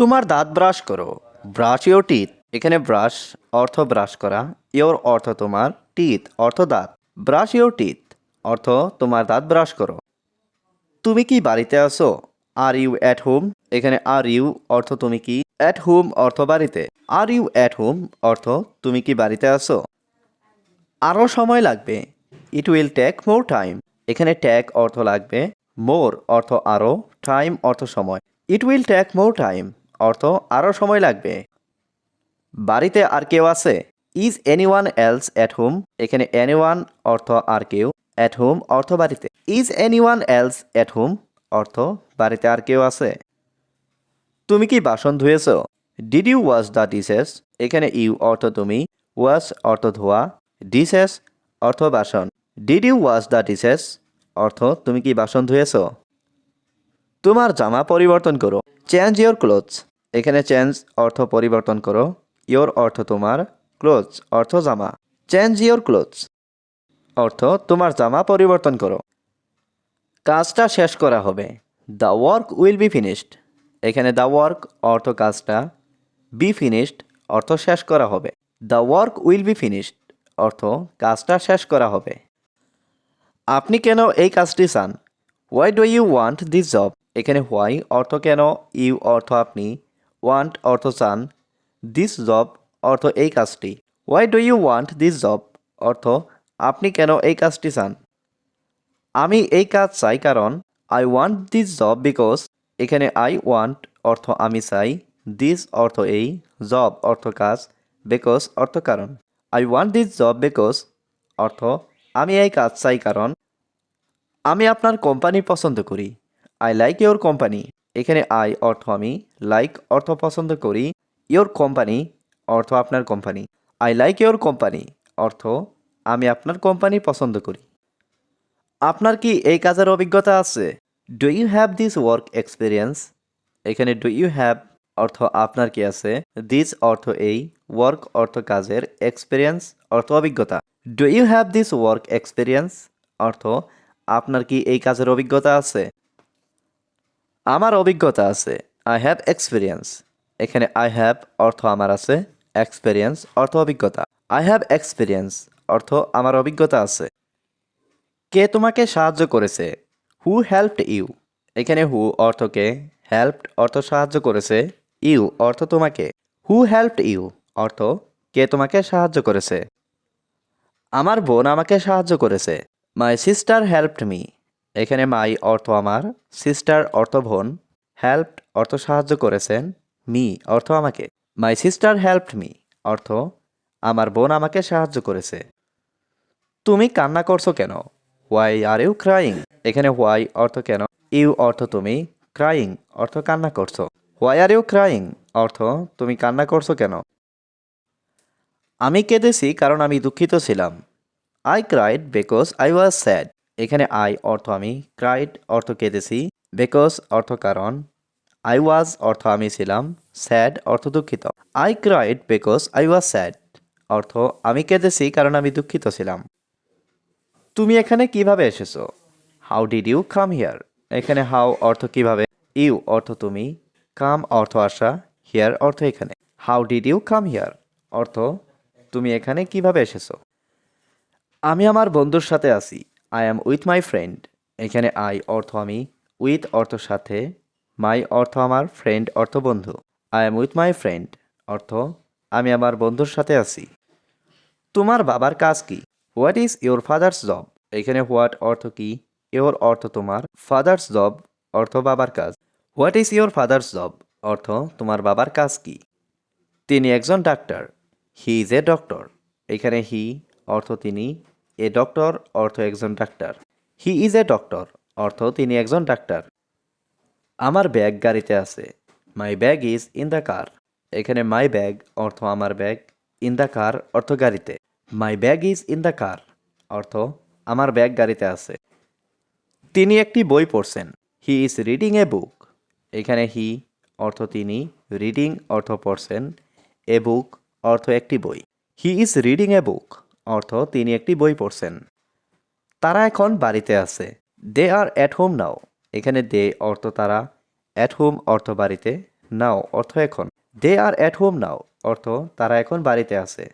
তোমার দাঁত ব্রাশ করো। Brush your teeth. এখানে ব্রাশ অর্থ ব্রাশ করা। ইয়োর অর্থ তোমার টিথ, অর্থ দাঁত। ব্রাশ ইয়োর টিথ, অর্থ তোমার দাঁত ব্রাশ করো। তুমি কি বাড়িতে আসো আর ইউ অ্যাট হোম? এখানে আর ইউ অর্থ তুমি কি? অ্যাট হোম অর্থ বাড়িতে। আর ইউ অ্যাট হোম অর্থ তুমি কি বাড়িতে আসো আরও সময় লাগবে। It will take more time. এখানে ট্যাক অর্থ লাগবে। মোর অর্থ আরও টাইম অর্থ সময়। It will take more time. অর্থ আরও সময় লাগবে। বাড়িতে আর কেউ আছে? Is anyone else at home এখানে এনি ওয়ান অর্থ আর কেউ অ্যাট হোম অর্থ বাড়িতে। Is anyone else at home অর্থ বাড়িতে আর কেউ আছে। তুমি কি বাসন ধুয়েছ? Did you wash the dishes এখানে ইউ অর্থ তুমি ওয়াশ অর্থ ধোয়া ডিশেস অর্থ বাসন। Did you wash the dishes অর্থ তুমি কি বাসন ধুয়েছ? তোমার জামা পরিবর্তন করো। চেঞ্জ ইয়োর ক্লোথস এখানে চেঞ্জ অর্থ পরিবর্তন করো। ইয়োর অর্থ তোমার ক্লোথস অর্থ জামা। চেঞ্জ ইয়োর ক্লোথস অর্থ তোমার জামা পরিবর্তন করো। কাজটা শেষ করা হবে। The work will be finished এখানে দ্য ওয়ার্ক অর্থ কাজটা বি ফিনিশড অর্থ শেষ করা হবে। The work will be finished অর্থ কাজটা শেষ করা হবে। আপনি কেন এই কাজটি চান? Why do you want this job এখানে হোয়াই অর্থ কেন ইউ অর্থ আপনি ওয়ান্ট অর্থ চান দিস জব অর্থ এই কাজটি। Why do you want this job অর্থ, আপনি কেন এই কাজটি চান? আমি এই কাজ চাই কারণ I want this job because এখানে আই ওয়ান্ট অর্থ আমি চাই দিস অর্থ এই জব অর্থ কাজ বিকজ অর্থ কারণ। I want this job because অর্থ, আমি এই কাজ চাই কারণ, আমি আপনার কোম্পানি পছন্দ করি। আই লাইক ইয়োর কোম্পানি এখানে আই অর্থ আমি লাইক অর্থ পছন্দ করি। ইয়োর কোম্পানি অর্থ আপনার company I like your company অর্থ আমি আপনার কোম্পানি পছন্দ করি। আপনার কি এই কাজের অভিজ্ঞতা আছে? Do you have this work experience এখানে ডু ইউ হ্যাভ অর্থ আপনার কি আছে? দিস অর্থ এই ওয়ার্ক অর্থ কাজের এক্সপিরিয়েন্স অর্থ অভিজ্ঞতা। Do you have this work experience অর্থ আপনার কি এই কাজের অভিজ্ঞতা আছে? আমার অভিজ্ঞতা আছে আই হ্যাভ এক্সপিরিয়েন্স এখানে আই হ্যাভ অর্থ আমার আছে এক্সপিরিয়েন্স অর্থ অভিজ্ঞতা। আই হ্যাভ এক্সপিরিয়েন্স অর্থ আমার অভিজ্ঞতা আছে। কে তোমাকে সাহায্য করেছে? হু হেল্পড ইউ এখানে হু অর্থ কে হেল্পড অর্থ সাহায্য করেছে ইউ অর্থ তোমাকে। হু হেল্পড ইউ অর্থ কে তোমাকে সাহায্য করেছে? আমার বোন আমাকে সাহায্য করেছে। মাই সিস্টার হেল্পড মি এখানে মাই অর্থ আমার, সিস্টার অর্থ বোন, হেল্পড অর্থ সাহায্য করেছেন, মি অর্থ আমাকে। মাই সিস্টার হেল্পড মি, অর্থ আমার বোন আমাকে সাহায্য করেছে। তুমি কান্না করছ কেন? হোয়াই আর ইউ ক্রাইং এখানে হোয়াই অর্থ কেন? ইউ অর্থ তুমি ক্রাইং অর্থ কান্না করছ। হোয়াই আর ইউ ক্রাইং অর্থ তুমি কান্না করছ কেন? আমি কেঁদেছি কারণ আমি দুঃখিত ছিলাম। I cried because I was sad এখানে আই অর্থ আমি ক্রাইড অর্থ কেঁদেছি বিকজ অর্থ কারণ আই ওয়াজ অর্থ আমি ছিলাম স্যাড অর্থ দুঃখিত। I cried because I was sad অর্থ আমি কেঁদেছি কারণ আমি দুঃখিত ছিলাম। তুমি এখানে কীভাবে এসেছ? How did you come here এখানে হাউ অর্থ কীভাবে? ইউ অর্থ তুমি কাম অর্থ আসা হিয়ার অর্থ এখানে। How did you come here অর্থ তুমি এখানে কীভাবে এসেছ? আমি আমার বন্ধুর সাথে আছি। I am with my friend এখানে আই অর্থ আমি উইথ অর্থ সাথে মাই অর্থ আমার ফ্রেন্ড অর্থ বন্ধু। I am with my friend অর্থ আমি আমার বন্ধুর সাথে আছি। তোমার বাবার কাজ কি? What is your father's job এখানে হোয়াট অর্থ কি? ইয়োর অর্থ তোমার ফাদার্স জব অর্থ বাবার কাজ। What is your father's job অর্থ তোমার বাবার কাজ কি? তিনি একজন doctor he is a doctor এখানে হি অর্থ তিনি এ ডক্টর অর্থ একজন doctor. He is a doctor অর্থ তিনি একজন ডাক্তার। আমার ব্যাগ গাড়িতে আছে। My bag is in the car এখানে মাই ব্যাগ অর্থ আমার ব্যাগ ইন দ্য কার অর্থ গাড়িতে। My bag is in the car অর্থ আমার ব্যাগ গাড়িতে আছে। তিনি একটি বই পড়ছেন। হি ইজ রিডিং এ বুক এখানে হি অর্থ তিনি রিডিং অর্থ পড়ছেন। এ বুক অর্থ একটি বই। হি ইজ রিডিং এ বুক অর্থ তিনি একটি বই পড়ছেন। তারা এখন বাড়িতে আছে। They are at home now. এখানে দে অর্থ তারা, অ্যাট হোম অর্থ বাড়িতে, নাও অর্থ এখন। দে আর অ্যাট হোম নাও অর্থ তারা এখন বাড়িতে আছে।